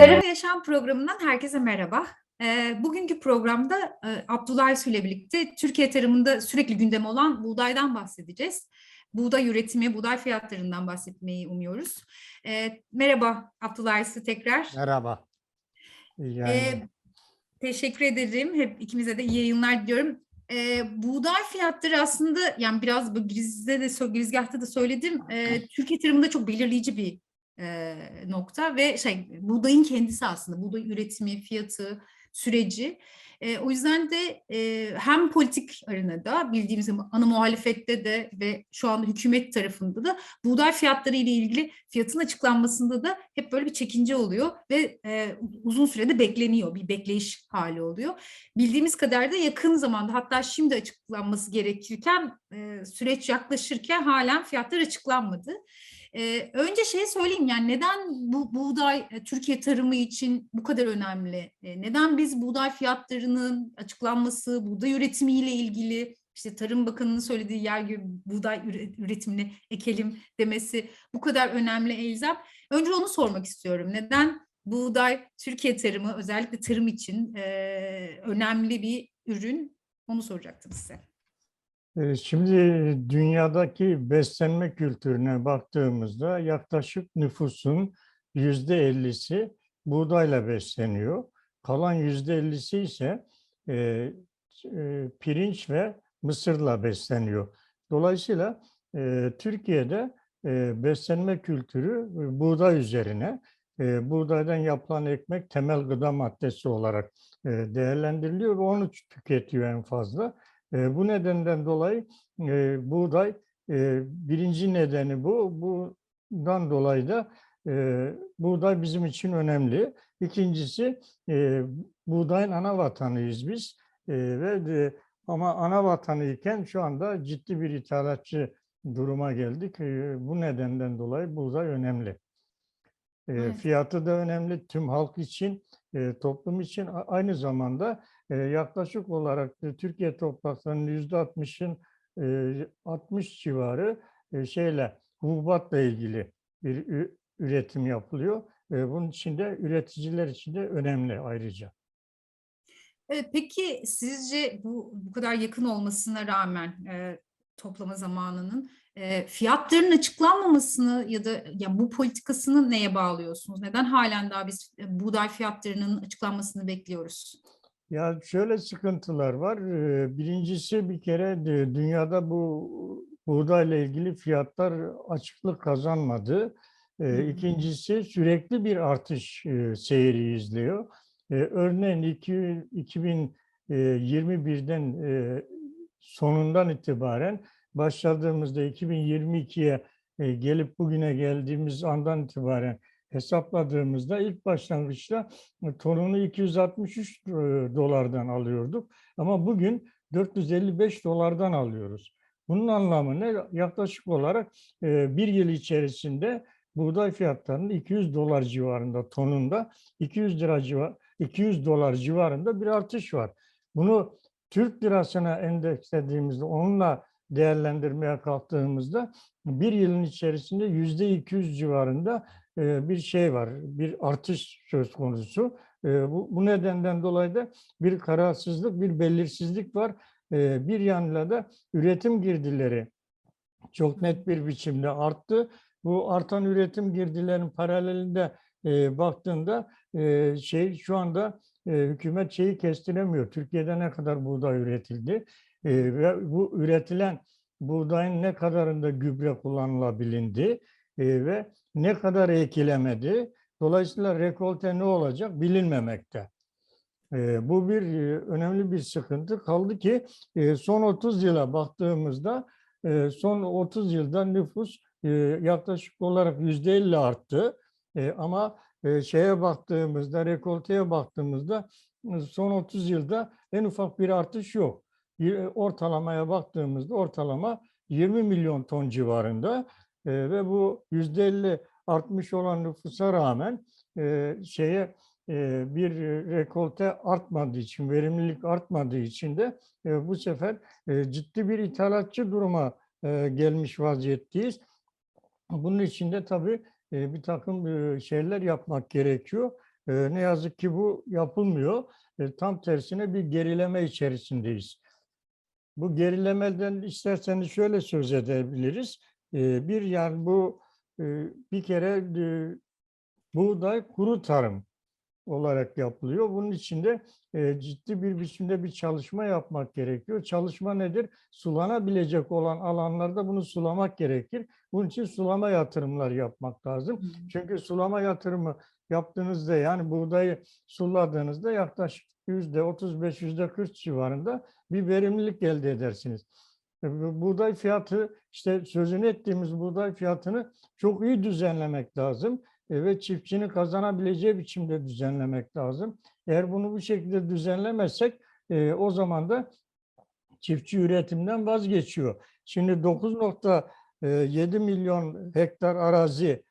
Tarım Yaşam programından herkese merhaba. Ee, Bugünkü programda e, Abdullah Su ile birlikte Türkiye tarımında sürekli gündem olan buğdaydan bahsedeceğiz. Buğday üretimi, buğday fiyatlarından bahsetmeyi umuyoruz. Ee, Merhaba Abdullah Su tekrar. Merhaba. Ee, yayınlar. teşekkür ederim. Hep ikimize de iyi yayınlar diliyorum. Ee, buğday fiyatları aslında yani biraz bu girizde de girizgahta da söyledim. Ee, Türkiye tarımında çok belirleyici bir e, nokta ve şey buğdayın kendisi aslında buğday üretimi, fiyatı, süreci. E, o yüzden de e, hem politik arenada bildiğimiz gibi ana muhalefette de ve şu anda hükümet tarafında da buğday fiyatları ile ilgili fiyatın açıklanmasında da hep böyle bir çekince oluyor ve e, uzun sürede bekleniyor, bir bekleyiş hali oluyor. Bildiğimiz kadar da yakın zamanda hatta şimdi açıklanması gerekirken e, süreç yaklaşırken halen fiyatlar açıklanmadı. Ee, önce şey söyleyeyim yani neden bu buğday e, Türkiye tarımı için bu kadar önemli? E, neden biz buğday fiyatlarının açıklanması, buğday üretimiyle ilgili işte Tarım Bakanı'nın söylediği yer gibi buğday üre- üretimini ekelim demesi bu kadar önemli Elzem? Önce onu sormak istiyorum. Neden buğday Türkiye tarımı özellikle tarım için e, önemli bir ürün? Onu soracaktım size. Ee, Şimdi dünyadaki beslenme kültürüne baktığımızda yaklaşık nüfusun yüzde ellisi buğdayla besleniyor. Kalan yüzde ellisi ise e, e, pirinç ve mısırla besleniyor. Dolayısıyla e, Türkiye'de e, beslenme kültürü e, buğday üzerine, e, buğdaydan yapılan ekmek temel gıda maddesi olarak e, değerlendiriliyor ve onu tüketiyor en fazla. E, bu nedenden dolayı e, buğday e, birinci nedeni bu. Bundan dolayı da e, buğday bizim için önemli. İkincisi e, buğdayın ana vatanıyız biz E, ve de, ama ana vatanıyken şu anda ciddi bir ithalatçı duruma geldik. E, bu nedenden dolayı buğday önemli. E, Evet. Fiyatı da önemli tüm halk için, e, toplum için. Aynı zamanda yaklaşık olarak Türkiye topraklarının yüzde 60'ın 60 civarı şeyle hububatla ilgili bir üretim yapılıyor. Bunun için de üreticiler için de önemli ayrıca. Peki sizce bu bu kadar yakın olmasına rağmen e, toplama zamanının e, fiyatların açıklanmamasını ya da ya bu politikasını neye bağlıyorsunuz? Neden halen daha biz buğday fiyatlarının açıklanmasını bekliyoruz? Ya şöyle sıkıntılar var. Ee, Birincisi bir kere de dünyada bu buğdayla ilgili fiyatlar açıklık kazanmadı. Ee. İkincisi sürekli bir artış e, seyri izliyor. Ee, Örneğin iki- 2021'den e, sonundan itibaren başladığımızda 2022'ye e, gelip bugüne geldiğimiz andan itibaren hesapladığımızda ilk başlangıçta tonunu 263 e, dolardan alıyorduk ama bugün 455 dolardan alıyoruz. Bunun anlamı ne? Yaklaşık olarak e, bir yıl içerisinde buğday fiyatlarının 200 dolar civarında tonunda 200 lira civar 200 dolar civarında bir artış var. Bunu Türk lirasına endekslediğimizde onunla değerlendirmeye kalktığımızda bir yılın içerisinde yüzde 200 civarında e, bir şey var, bir artış söz konusu. Bu, bu nedenden dolayı da bir kararsızlık, bir belirsizlik var. Bir yanıyla da üretim girdileri çok net bir biçimde arttı. Bu artan üretim girdilerinin paralelinde baktığında şey şu anda hükümet şeyi kestiremiyor. Türkiye'de ne kadar buğday üretildi ve bu üretilen buğdayın ne kadarında gübre kullanılabilindi ve ne kadar ekilemedi. Dolayısıyla rekolte ne olacak bilinmemekte. E, bu bir e, önemli bir sıkıntı. Kaldı ki e, son 30 yıla baktığımızda e, son 30 yılda nüfus yaklaşık olarak %50 arttı. Ama şeye baktığımızda, rekolteye baktığımızda son 30 yılda en ufak bir artış yok. Ortalamaya baktığımızda ortalama 20 milyon ton civarında E, ve bu %50 artmış olan nüfusa rağmen e, şeye e, bir rekolte artmadığı için, verimlilik artmadığı için de e, bu sefer e, ciddi bir ithalatçı duruma e, gelmiş vaziyetteyiz. Bunun için de tabii e, bir takım e, şeyler yapmak gerekiyor. E, ne yazık ki bu yapılmıyor. E, tam tersine bir gerileme içerisindeyiz. Bu gerilemeden isterseniz şöyle söz edebiliriz. Bir yani bu bir kere buğday kuru tarım olarak yapılıyor. Bunun için de ciddi bir biçimde bir çalışma yapmak gerekiyor. Çalışma nedir? Sulanabilecek olan alanlarda bunu sulamak gerekir. Bunun için sulama yatırımlar yapmak lazım. Çünkü sulama yatırımı yaptığınızda yani buğdayı suladığınızda yaklaşık yüzde 35 yüzde 40 civarında bir verimlilik elde edersiniz. E, bu Buğday fiyatı işte sözünü ettiğimiz buğday fiyatını çok iyi düzenlemek lazım e, ve çiftçinin kazanabileceği biçimde düzenlemek lazım. Eğer bunu bu şekilde düzenlemezsek e, o zaman da çiftçi üretimden vazgeçiyor. Şimdi 9.7 milyon hektar arazi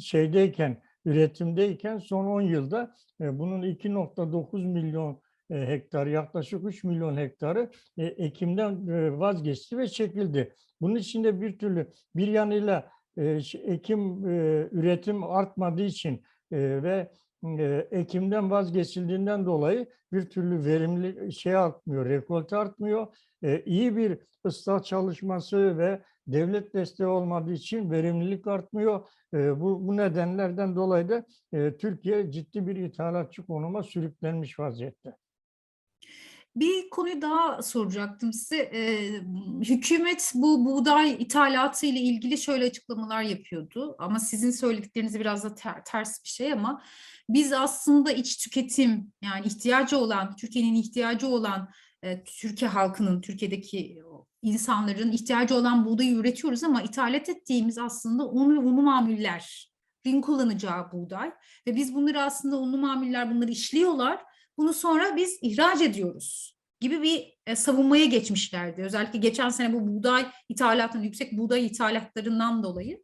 şeydeyken üretimdeyken son 10 yılda bunun 2.9 milyon hektar yaklaşık 3 milyon hektarı e, ekimden e, vazgeçti ve çekildi. Bunun içinde bir türlü bir yanıyla e, ekim e, üretim artmadığı için e, ve e, ekimden vazgeçildiğinden dolayı bir türlü verimli şey artmıyor, rekolte artmıyor. E, iyi bir ıslah çalışması ve devlet desteği olmadığı için verimlilik artmıyor. E, bu, bu nedenlerden dolayı da e, Türkiye ciddi bir ithalatçı konuma sürüklenmiş vaziyette. Bir konuyu daha soracaktım size. Ee, hükümet bu buğday ithalatı ile ilgili şöyle açıklamalar yapıyordu. Ama sizin söyledikleriniz biraz da ter- ters bir şey ama biz aslında iç tüketim yani ihtiyacı olan, Türkiye'nin ihtiyacı olan, e, Türkiye halkının, Türkiye'deki insanların ihtiyacı olan buğdayı üretiyoruz ama ithalat ettiğimiz aslında un ve unlu mamullerin kullanacağı buğday. Ve biz bunları aslında unlu mamuller bunları işliyorlar. Bunu sonra biz ihraç ediyoruz gibi bir e, savunmaya geçmişlerdi. Özellikle geçen sene bu buğday ithalatının, yüksek buğday ithalatlarından dolayı.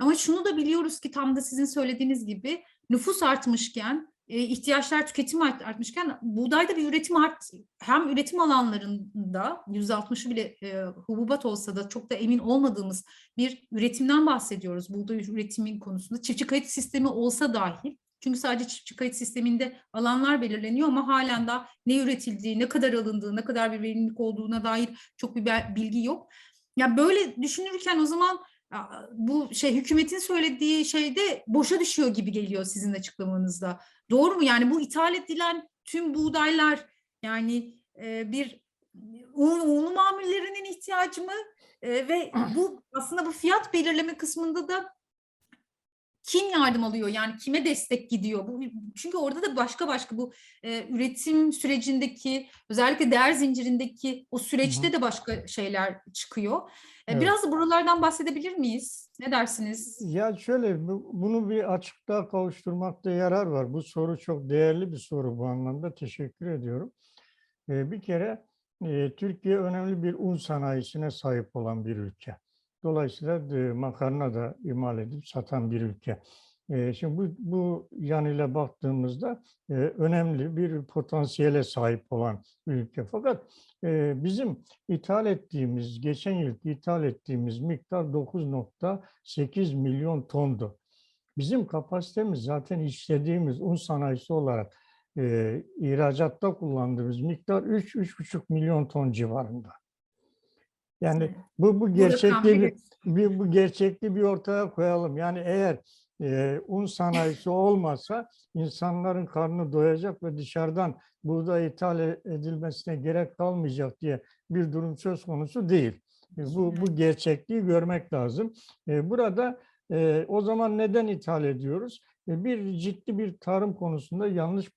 Ama şunu da biliyoruz ki tam da sizin söylediğiniz gibi nüfus artmışken, e, ihtiyaçlar tüketim art- artmışken buğdayda bir üretim art hem üretim alanlarında yüzde altmışı bile e, hububat olsa da çok da emin olmadığımız bir üretimden bahsediyoruz buğday üretimin konusunda. Çiftçi kayıt sistemi olsa dahil çünkü sadece çiftçi kayıt sisteminde alanlar belirleniyor ama halen daha ne üretildiği, ne kadar alındığı, ne kadar bir verimlilik olduğuna dair çok bir bilgi yok. Ya böyle düşünürken o zaman bu şey hükümetin söylediği şey de boşa düşüyor gibi geliyor sizin açıklamanızda. Doğru mu? Yani bu ithal edilen tüm buğdaylar yani e, bir un, unlu mamullerinin ihtiyacı mı? E, ve bu aslında bu fiyat belirleme kısmında da kim yardım alıyor yani kime destek gidiyor bu çünkü orada da başka başka bu e, üretim sürecindeki özellikle değer zincirindeki o süreçte de başka şeyler çıkıyor. E, Evet. Biraz da buralardan bahsedebilir miyiz? Ne dersiniz? Ya şöyle bu- bunu bir açıklığa kavuşturmakta yarar var. Bu soru çok değerli bir soru bu anlamda. Teşekkür ediyorum. Ee, Bir kere e, Türkiye önemli bir un sanayisine sahip olan bir ülke. Dolayısıyla e, makarna da imal edip satan bir ülke. E, Şimdi bu, bu yanıyla baktığımızda e, önemli bir potansiyele sahip olan ülke. Fakat bizim ithal ettiğimiz, geçen yıl ithal ettiğimiz miktar 9.8 milyon tondu. Bizim kapasitemiz zaten işlediğimiz un sanayisi olarak ihracatta kullandığımız miktar 3-3,5 milyon ton civarında. Yani bu bu gerçekliği bir, bir bu gerçekliği bir ortaya koyalım. Yani eğer e, un sanayisi olmasa insanların karnı doyacak ve dışarıdan buğday ithal e- edilmesine gerek kalmayacak diye bir durum söz konusu değil. E, Bu, bu gerçekliği görmek lazım. E, Burada e, o zaman neden ithal ediyoruz? E, Bir ciddi bir tarım konusunda yanlış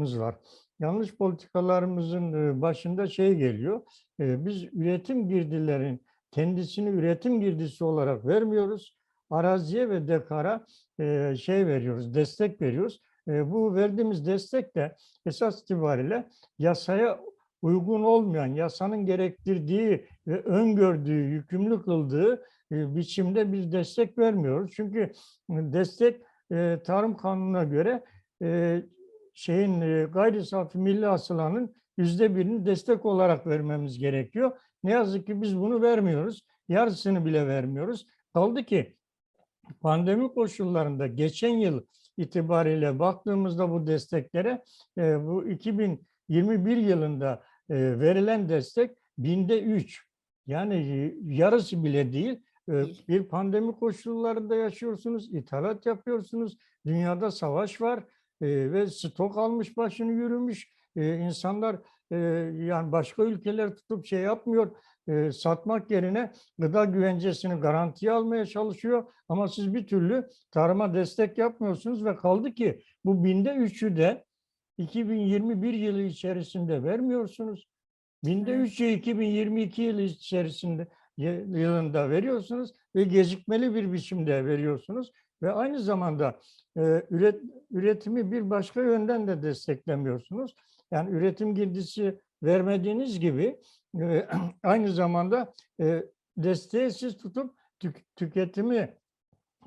politikalarımız var. Yanlış politikalarımızın e, başında şey geliyor. e, Biz üretim girdilerin kendisini üretim girdisi olarak vermiyoruz. Araziye ve dekara e, şey veriyoruz, destek veriyoruz. Bu verdiğimiz destek de esas itibariyle yasaya uygun olmayan, yasanın gerektirdiği ve öngördüğü, yükümlü kıldığı biçimde biz destek vermiyoruz. Çünkü destek tarım kanununa göre şeyin e, gayri safi milli hasılanın yüzde birini destek olarak vermemiz gerekiyor. Ne yazık ki biz bunu vermiyoruz. Yarısını bile vermiyoruz. Kaldı ki pandemi koşullarında geçen yıl itibariyle baktığımızda bu desteklere e, bu 2021 yılında e, verilen destek binde üç. Yani yarısı bile Değil. Bir pandemi koşullarında yaşıyorsunuz, ithalat yapıyorsunuz, dünyada savaş var e, ve stok almış başını yürümüş. E, insanlar e, yani başka ülkeler tutup şey yapmıyor, e, satmak yerine gıda güvencesini garantiye almaya çalışıyor. Ama siz bir türlü tarıma destek yapmıyorsunuz ve kaldı ki bu binde üçü de 2021 yılı içerisinde vermiyorsunuz. Binde üçü 2022 yılı içerisinde yılında veriyorsunuz ve gecikmeli bir biçimde veriyorsunuz ve aynı zamanda e, üret, üretimi bir başka yönden de desteklemiyorsunuz. Yani üretim girdisi vermediğiniz gibi e, aynı zamanda e, desteği siz tutup tük- tüketimi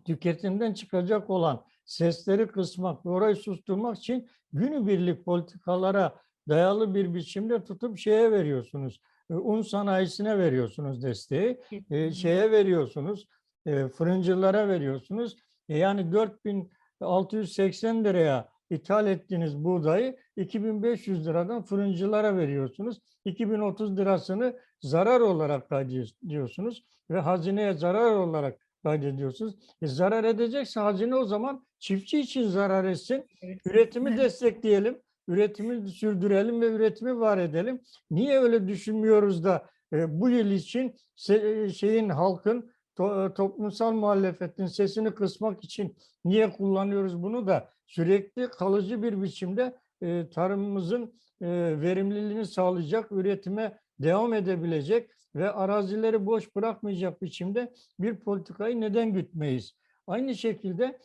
tüketimden çıkacak olan sesleri kısmak orayı susturmak için günübirlik politikalara dayalı bir biçimde tutup şeye veriyorsunuz. e, Un sanayisine veriyorsunuz desteği e, şeye veriyorsunuz, e, fırıncılara veriyorsunuz. E, yani 4680 liraya ithal ettiğiniz buğdayı 2500 liradan fırıncılara veriyorsunuz. 2030 lirasını zarar olarak kaydediyorsunuz ve hazineye zarar olarak kaydediyorsunuz. E, zarar edecekse hazine o zaman çiftçi için zarar etsin. Üretimi destekleyelim, üretimi sürdürelim ve üretimi var edelim. Niye öyle düşünmüyoruz da e, bu yıl için se- şeyin halkın to- toplumsal muhalefetin sesini kısmak için niye kullanıyoruz bunu da sürekli kalıcı bir biçimde e, tarımımızın e, verimliliğini sağlayacak, üretime devam edebilecek ve arazileri boş bırakmayacak biçimde bir politikayı neden gütmeyiz? Aynı şekilde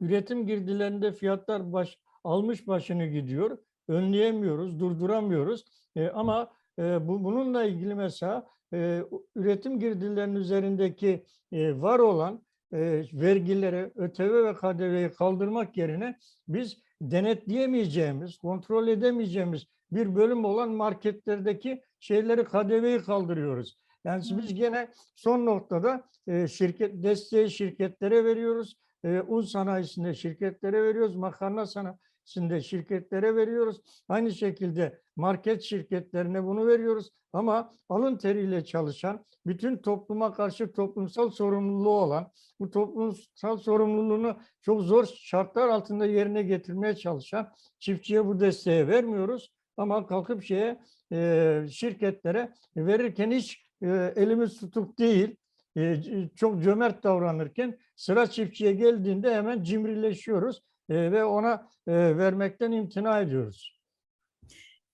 üretim girdilerinde fiyatlar baş, almış başını gidiyor. Önleyemiyoruz, durduramıyoruz. E, ama e, bu bununla ilgili mesela e, üretim girdilerinin üzerindeki e, var olan e, vergileri, ÖTV ve KDV'yi kaldırmak yerine biz denetleyemeyeceğimiz, kontrol edemeyeceğimiz bir bölüm olan marketlerdeki şeyleri KDV'yi kaldırıyoruz. Yani biz gene son noktada e, şirket desteği şirketlere veriyoruz. E, un sanayisinde şirketlere veriyoruz. Makarna sanayisinde şirketlere veriyoruz. Aynı şekilde market şirketlerine bunu veriyoruz. Ama alın teriyle çalışan, bütün topluma karşı toplumsal sorumluluğu olan, bu toplumsal sorumluluğunu çok zor şartlar altında yerine getirmeye çalışan çiftçiye bu desteği vermiyoruz. Ama kalkıp şeye e, şirketlere verirken hiç e, elimiz tutuk değil, e, çok cömert davranırken sıra çiftçiye geldiğinde hemen cimrileşiyoruz ve ona vermekten imtina ediyoruz.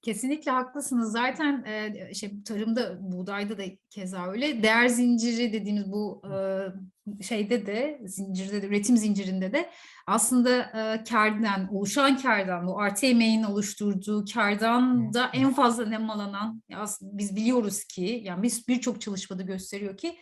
Kesinlikle haklısınız. Zaten e, şey, tarımda, buğdayda da keza öyle. Değer zinciri dediğimiz bu e, şeyde de, zincirde de, üretim zincirinde de aslında e, kârdan, oluşan kârdan, bu artı emeğin oluşturduğu kârdan da en fazla nemalanan, ya aslında biz biliyoruz ki, yani biz birçok çalışmada gösteriyor ki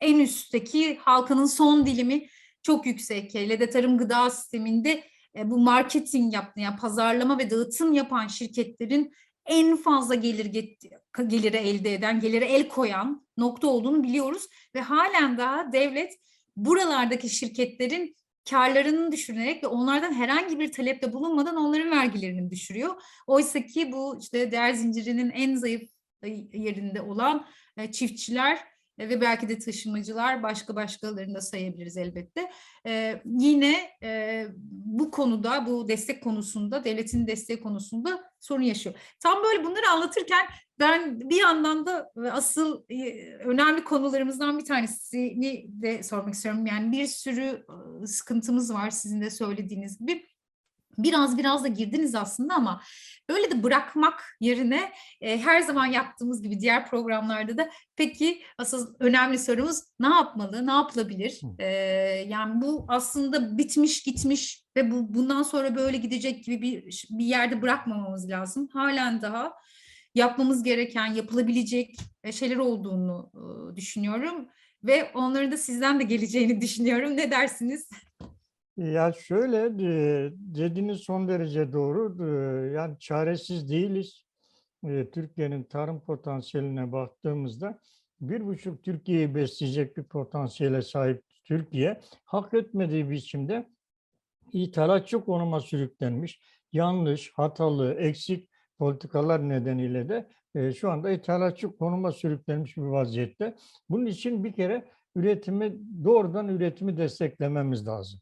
en üstteki halkanın son dilimi çok yüksek. Hele de tarım gıda sisteminde e, bu marketing yaptığı, yani pazarlama ve dağıtım yapan şirketlerin en fazla gelir get- geliri elde eden, gelire el koyan nokta olduğunu biliyoruz ve halen daha devlet buralardaki şirketlerin karlarını düşürerek ve onlardan herhangi bir talepte bulunmadan onların vergilerini düşürüyor. Oysa ki bu işte değer zincirinin en zayıf e, yerinde olan e, çiftçiler ve belki de taşımacılar başka başkalarını da sayabiliriz elbette. Ee, yine e, bu konuda, bu destek konusunda, devletin destek konusunda sorun yaşıyor. Tam böyle bunları anlatırken ben bir yandan da asıl önemli konularımızdan bir tanesini de sormak istiyorum. Yani bir sürü sıkıntımız var sizin de söylediğiniz gibi. Biraz biraz da girdiniz aslında ama böyle de bırakmak yerine e, her zaman yaptığımız gibi diğer programlarda da peki asıl önemli sorumuz ne yapmalı, ne yapılabilir? E, yani bu aslında bitmiş gitmiş ve bu bundan sonra böyle gidecek gibi bir bir yerde bırakmamamız lazım. Halen daha yapmamız gereken, yapılabilecek e, şeyler olduğunu düşünüyorum ve onların da sizden de geleceğini düşünüyorum. Ne dersiniz? Ya şöyle dediğiniz son derece doğru. Yani çaresiz değiliz. Türkiye'nin tarım potansiyeline baktığımızda bir buçuk Türkiye'yi besleyecek bir potansiyele sahip Türkiye hak etmediği biçimde ithalatçı konuma sürüklenmiş, yanlış, hatalı, eksik politikalar nedeniyle de şu anda ithalatçı konuma sürüklenmiş bir vaziyette. Bunun için bir kere üretimi doğrudan üretimi desteklememiz lazım.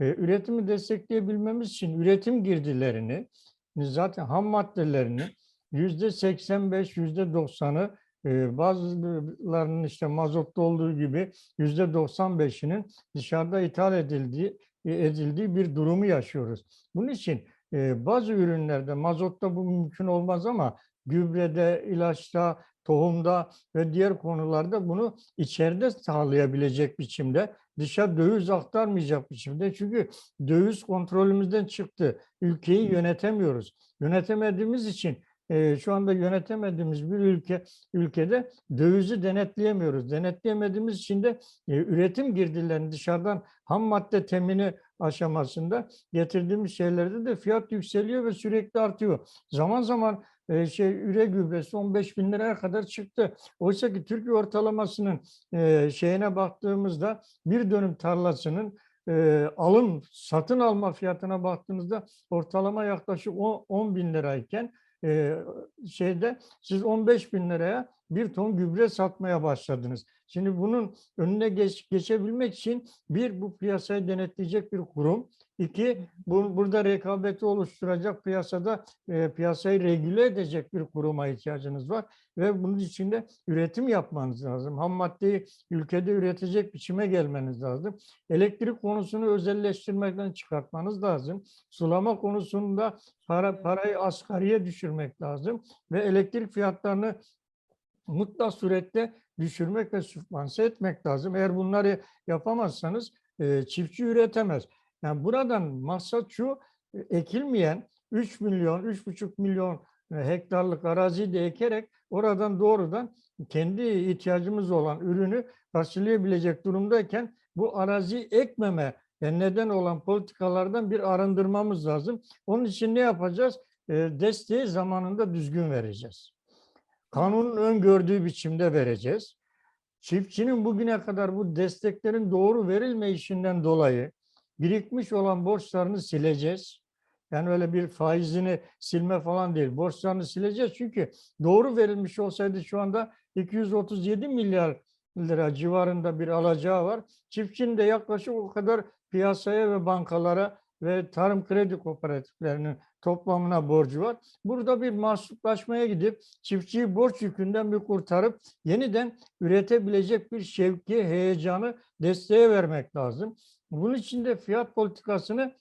E, üretimi destekleyebilmemiz için üretim girdilerini zaten ham maddelerini yüzde 85, yüzde 90'ı e, bazılarının işte mazotta olduğu gibi yüzde 95'inin dışarıda ithal edildiği e, edildiği bir durumu yaşıyoruz. Bunun için e, bazı ürünlerde mazotta bu mümkün olmaz ama gübrede, ilaçta, tohumda ve diğer konularda bunu içeride sağlayabilecek biçimde dışa döviz aktarmayacak biçimde. Çünkü döviz kontrolümüzden çıktı. Ülkeyi yönetemiyoruz. Yönetemediğimiz için e, şu anda yönetemediğimiz bir ülke ülkede dövizi denetleyemiyoruz. Denetleyemediğimiz için de e, üretim girdilerini dışarıdan ham madde temini aşamasında getirdiğimiz şeylerde de fiyat yükseliyor ve sürekli artıyor. Zaman zaman e, şey üre gübresi 15 bin liraya kadar çıktı. Oysa ki Türkiye ortalamasının e, şeyine baktığımızda bir dönüm tarlasının e, alım, satın alma fiyatına baktığınızda ortalama yaklaşık 10, 10 bin lirayken e, şeyde siz 15 bin liraya bir ton gübre satmaya başladınız. Şimdi bunun önüne geç, geçebilmek için bir bu piyasayı denetleyecek bir kurum, iki bu, burada rekabeti oluşturacak piyasada e, piyasayı regüle edecek bir kuruma ihtiyacınız var ve bunun için de üretim yapmanız lazım. Ham maddeyi ülkede üretecek biçime gelmeniz lazım. Elektrik konusunu özelleştirmekten çıkartmanız lazım. Sulama konusunda para parayı asgariye düşürmek lazım ve elektrik fiyatlarını mutlak surette düşürmek ve sübvanse etmek lazım. Eğer bunları yapamazsanız e, çiftçi üretemez. Yani buradan maksat şu e, ekilmeyen 3 milyon, 3,5 milyon e, hektarlık araziyi de ekerek oradan doğrudan kendi ihtiyacımız olan ürünü karşılayabilecek durumdayken bu araziyi ekmeme yani neden olan politikalardan bir arındırmamız lazım. Onun için ne yapacağız? E, desteği zamanında düzgün vereceğiz. Kanunun öngördüğü biçimde vereceğiz. Çiftçinin bugüne kadar bu desteklerin doğru verilmeyişinden dolayı birikmiş olan borçlarını sileceğiz. Yani öyle bir faizini silme falan değil. Borçlarını sileceğiz çünkü doğru verilmiş olsaydı şu anda 237 milyar lira civarında bir alacağı var. Çiftçinin de yaklaşık o kadar piyasaya ve bankalara ve tarım kredi kooperatiflerinin toplamına borcu var. Burada bir mahsuplaşmaya gidip çiftçiyi borç yükünden bir kurtarıp yeniden üretebilecek bir şevki, heyecanı desteğe vermek lazım. Bunun için de fiyat politikasını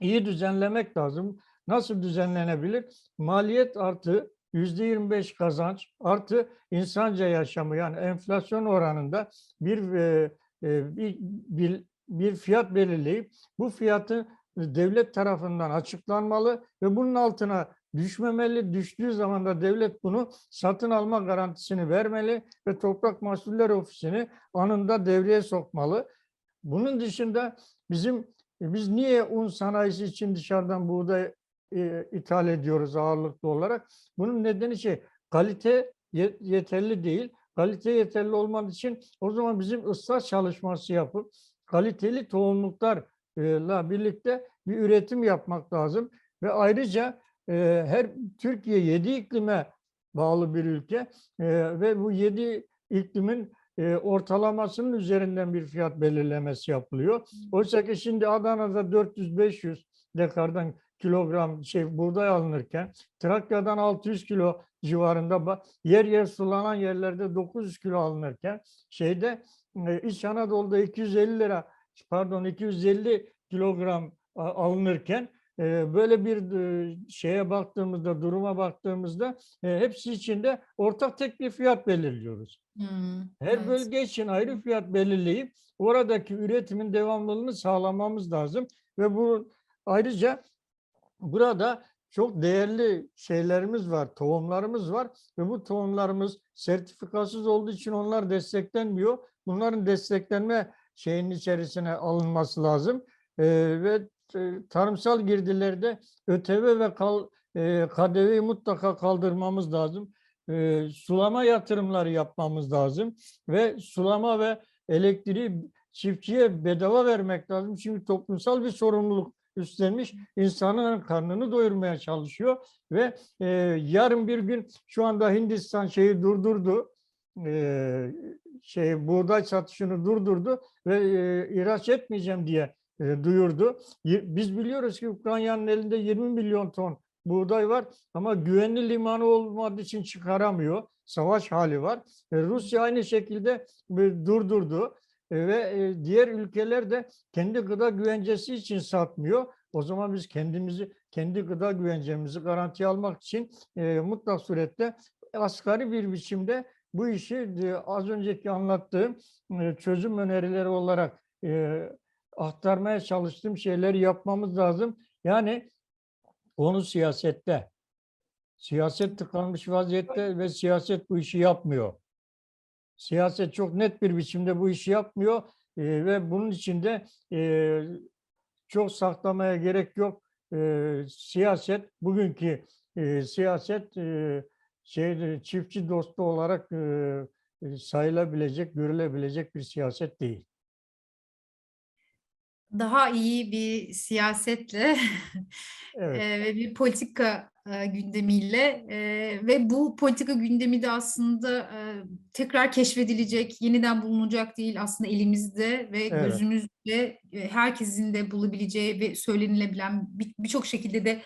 iyi düzenlemek lazım. Nasıl düzenlenebilir? Maliyet artı %25 kazanç artı insanca yaşamı yani enflasyon oranında bir, e, e, bir, bir, bir fiyat belirleyip bu fiyatı devlet tarafından açıklanmalı ve bunun altına düşmemeli. Düştüğü zaman da devlet bunu satın alma garantisini vermeli ve Toprak Mahsulleri Ofisi'ni anında devreye sokmalı. Bunun dışında bizim biz niye un sanayisi için dışarıdan buğday e, ithal ediyoruz ağırlıklı olarak? Bunun nedeni şey kalite yeterli değil. Kalite yeterli olmadığı için o zaman bizim ıslah çalışması yapıp kaliteli tohumluklarla birlikte bir üretim yapmak lazım. Ve ayrıca e, her Türkiye yedi iklime bağlı bir ülke e, ve bu yedi iklimin e, ortalamasının üzerinden bir fiyat belirlemesi yapılıyor. Oysa ki şimdi Adana'da 400-500 dekardan kilogram şey buğday alınırken Trakya'dan 600 kilo civarında yer yer sulanan yerlerde 900 kilo alınırken şeyde e, İç Anadolu'da 250 lira pardon 250 kilogram alınırken e, böyle bir e, şeye baktığımızda, duruma baktığımızda e, hepsi içinde ortak tek bir fiyat belirliyoruz. Hmm, Her evet. bölge için ayrı fiyat belirleyip oradaki üretimin devamlılığını sağlamamız lazım ve bu ayrıca burada çok değerli şeylerimiz var, tohumlarımız var ve bu tohumlarımız sertifikasız olduğu için onlar desteklenmiyor. Bunların desteklenme şeyinin içerisine alınması lazım. Ee, ve e, tarımsal girdilerde ÖTV ve kal, e, KDV'yi mutlaka kaldırmamız lazım. E, sulama yatırımları yapmamız lazım ve sulama ve elektriği çiftçiye bedava vermek lazım. Şimdi toplumsal bir sorumluluk üstlenmiş. İnsanın karnını doyurmaya çalışıyor ve e, yarın bir gün şu anda Hindistan şeyi durdurdu. Şey buğday satışını durdurdu ve e, ihraç etmeyeceğim diye e, duyurdu. Biz biliyoruz ki Ukrayna'nın elinde 20 milyon ton buğday var ama güvenli limanı olmadığı için çıkaramıyor. Savaş hali var. E, Rusya aynı şekilde e, durdurdu E, ve e, diğer ülkeler de kendi gıda güvencesi için satmıyor. O zaman biz kendimizi, kendi gıda güvencemizi garantiye almak için e, mutlak surette asgari bir biçimde bu işi e, az önceki anlattığım e, çözüm önerileri olarak e, aktarmaya çalıştığım şeyleri yapmamız lazım. Yani konu siyasette. Siyaset tıkanmış vaziyette ve siyaset bu işi yapmıyor. Siyaset çok net bir biçimde bu işi yapmıyor ve bunun içinde e, çok saklamaya gerek yok. Siyaset bugünkü e, siyaset şey çiftçi dostu olarak e, sayılabilecek, görülebilecek bir siyaset değil. Daha iyi bir siyasetle Evet. ve bir politika gündemiyle ve bu politika gündemi de aslında tekrar keşfedilecek, yeniden bulunacak değil aslında elimizde ve Evet. gözümüzde e, herkesin de bulabileceği ve söylenilebilen bir- birçok şekilde de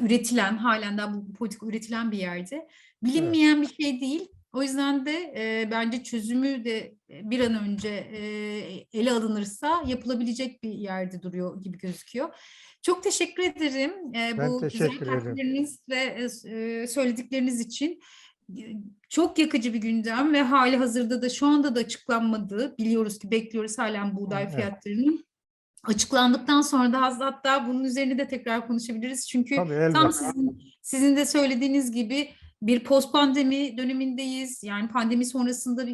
üretilen, halen daha bu politika üretilen bir yerde. Bilinmeyen bir şey değil. O yüzden de eee, bence çözümü de e, bir an önce eee, ele alınırsa yapılabilecek bir yerde duruyor gibi gözüküyor. Çok teşekkür ederim Ben bu teşekkür ve e, e, söyledikleriniz için. E, Çok yakıcı bir gündem ve hali hazırda da şu anda da açıklanmadı. Biliyoruz ki bekliyoruz halen buğday Evet. fiyatlarının. Açıklandıktan sonra da az- hatta bunun üzerine de tekrar konuşabiliriz. Çünkü Tabii tam sizin, sizin de söylediğiniz gibi bir post pandemi dönemindeyiz. Yani pandemi sonrasında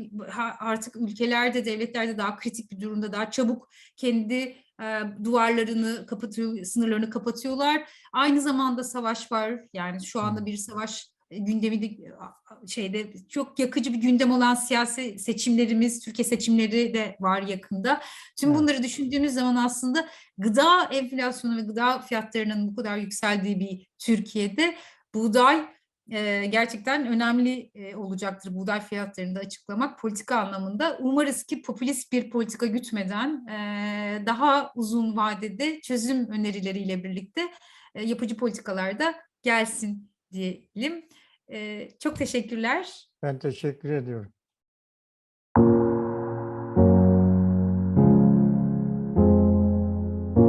artık ülkelerde, devletlerde daha kritik bir durumda, daha çabuk kendi e, duvarlarını kapatıyor, sınırlarını kapatıyorlar. Aynı zamanda savaş var. Yani şu anda bir savaş gündemi de e, şeyde çok yakıcı bir gündem olan siyasi seçimlerimiz, Türkiye seçimleri de var yakında. Tüm Evet. bunları düşündüğünüz zaman aslında gıda enflasyonu ve gıda fiyatlarının bu kadar yükseldiği bir Türkiye'de buğday e, gerçekten önemli e, olacaktır buğday fiyatlarını da açıklamak politika anlamında. Umarız ki popülist bir politika gütmeden e, daha uzun vadede çözüm önerileriyle birlikte e, yapıcı politikalarda gelsin diyelim. Çok teşekkürler. Ben teşekkür ediyorum.